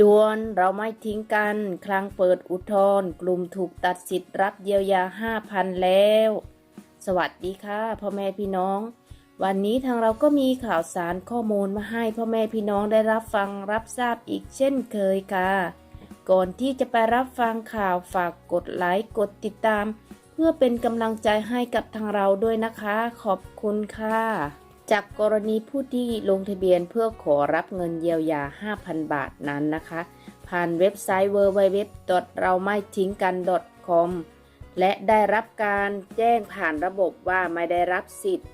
ดวนเราไม่ทิ้งกันครั้งเปิดอุทธรณ์กลุ่มถูกตัดสิทธิ์รับเยียวยา 5,000 แล้ว สวัสดีค่ะพ่อแม่พี่น้อง วันนี้ทางเราก็มีข่าวสารข้อมูลมาให้พ่อแม่พี่น้องได้รับฟังรับทราบอีกเช่นเคยค่ะ ก่อนที่จะไปรับฟังข่าวฝากกดไลค์กดติดตาม เพื่อเป็นกำลังใจให้กับทางเราด้วยนะคะ ขอบคุณค่ะ จากกรณีผู้ที่ลงทะเบียนเพื่อขอรับเงินเยียวยา 5,000 บาทนั้นนะคะ ผ่านเว็บไซต์ www. เราไม่ทิ้งกัน .com และได้รับการแจ้งผ่านระบบว่าไม่ได้รับสิทธิ์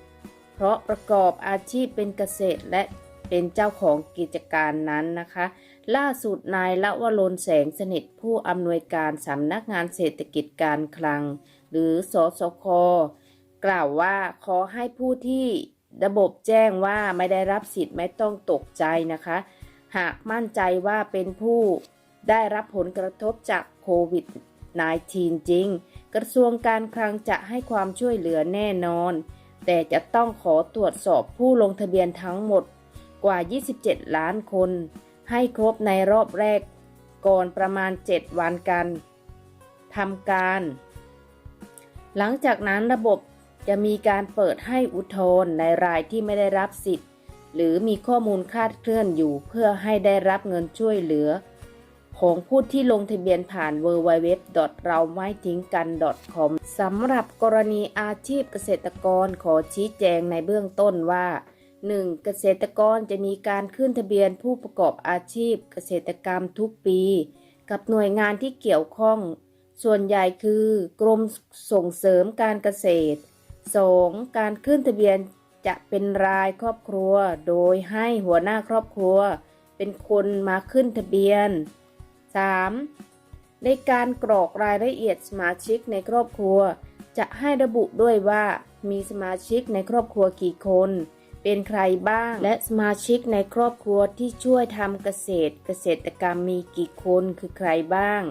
เพราะประกอบอาชีพเป็นเกษตรและเป็นเจ้าของกิจการนั้นนะคะ ล่าสุดนายละวรนแสงสนิทผู้อำนวยการสำนักงานเศรษฐกิจการคลัง หรือสสคกล่าวว่าขอให้ผู้ที่ ระบบแจ้งว่าไม่ได้รับสิทธิ์ไม่ต้องตกใจนะคะ หากมั่นใจว่าเป็นผู้ได้รับผลกระทบจากโควิด -19 จริง กระทรวงการคลังจะให้ความช่วยเหลือแน่นอน แต่จะต้องขอตรวจสอบผู้ลงทะเบียนทั้งหมดกว่า 27 ล้านคน ให้ครบในรอบแรก ก่อนประมาณ 7 วันกันทำการ หลังจากนั้นระบบ จะมีการเปิดให้อุทธรณ์ในรายที่ไม่ได้รับสิทธิ์ หรือมีข้อมูลคาดเคลื่อนอยู่เพื่อให้ได้รับเงินช่วยเหลือ ของผู้ที่ลงทะเบียนผ่าน w w w เราไม่ทิ้งกัน .com สำหรับกรณีอาชีพเกษตรกรขอชี้แจงในเบื้องต้นว่า 1. เกษตรกรจะมีการขึ้นทะเบียนผู้ประกอบอาชีพเกษตรกรรมทุกปี กับหน่วยงานที่เกี่ยวข้อง ส่วนใหญ่คือ กรมส่งเสริมการเกษตร 2. การขึ้นทะเบียนจะเป็นรายครอบครัว โดยให้หัวหน้าครอบครัว เป็นคนมาขึ้นทะเบียน 3. ในการกรอกรายละเอียดสมาชิกในครอบครัว จะให้ระบุด้วยว่ามีสมาชิกในครอบครัวกี่คน เป็นใครบ้าง และสมาชิกในครอบครัวที่ช่วยทำเกษตร เกษตรกรรมมีกี่คนคือใครบ้าง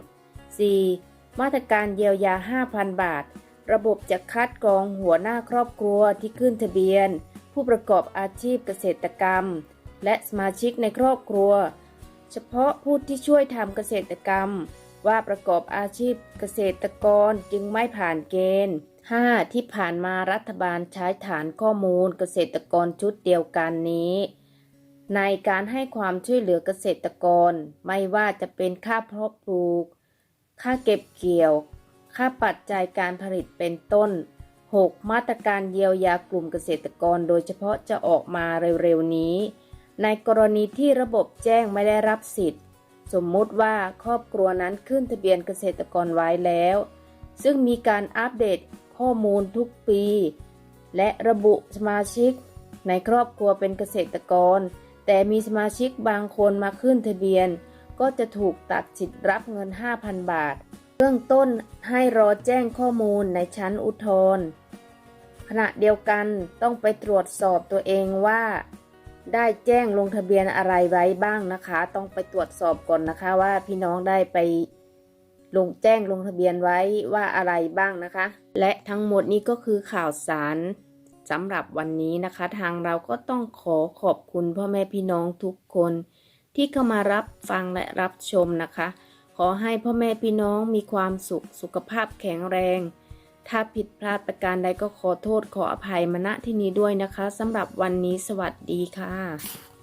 4. มาตรการเยียวยา 5,000 บาท ระบบจะคัดกรองหัวหน้าครอบครัวที่ขึ้นทะเบียน ผู้ประกอบอาชีพเกษตรกรรม และสมาชิกในครอบครัว เฉพาะผู้ที่ช่วยทำเกษตรกรรม ว่าประกอบอาชีพเกษตรกรจึงไม่ผ่านเกณฑ์ 5. ที่ผ่านมารัฐบาลใช้ฐานข้อมูลเกษตรกรชุดเดียวกันนี้ ในการให้ความช่วยเหลือเกษตรกร ไม่ว่าจะเป็นค่าเพาะปลูก ค่าเก็บเกี่ยว ค่าปัจจัยการผลิตเป็นต้น 6. มาตรการเยียวยากลุ่มเกษตรกรโดยเฉพาะจะออกมาเร็วๆนี้ ในกรณีที่ระบบแจ้งไม่ได้รับสิทธิ์ สมมุติว่าครอบครัวนั้นขึ้นทะเบียนเกษตรกรไว้แล้ว ซึ่งมีการอัปเดตข้อมูลทุกปี และระบุสมาชิก ในครอบครัวเป็นเกษตรกร แต่มีสมาชิกบางคนมาขึ้นทะเบียน ก็จะถูกตัดสิทธิ์รับเงิน 5,000 บาท เบื้องต้นให้รอแจ้งข้อมูลในชั้นอุทธรณ์ขณะเดียวกันต้องไปตรวจสอบตัวเองว่า ได้แจ้งลงทะเบียนอะไรไว้บ้างนะคะ ต้องไปตรวจสอบก่อนนะคะว่าพี่น้องได้ไปลงแจ้งลงทะเบียนไว้ว่าอะไรบ้างนะคะ และทั้งหมดนี้ก็คือข่าวสารสำหรับวันนี้นะคะ ทางเราก็ต้องขอขอบคุณพ่อแม่พี่น้องทุกคน ที่เข้ามารับฟังและรับชมนะคะ ขอให้พ่อแม่พี่น้องมีความสุขสุขภาพแข็งแรง ถ้าผิดพลาดประการใดก็ขอโทษขออภัยมาณที่นี้ด้วยนะคะสำหรับวันนี้สวัสดีค่ะ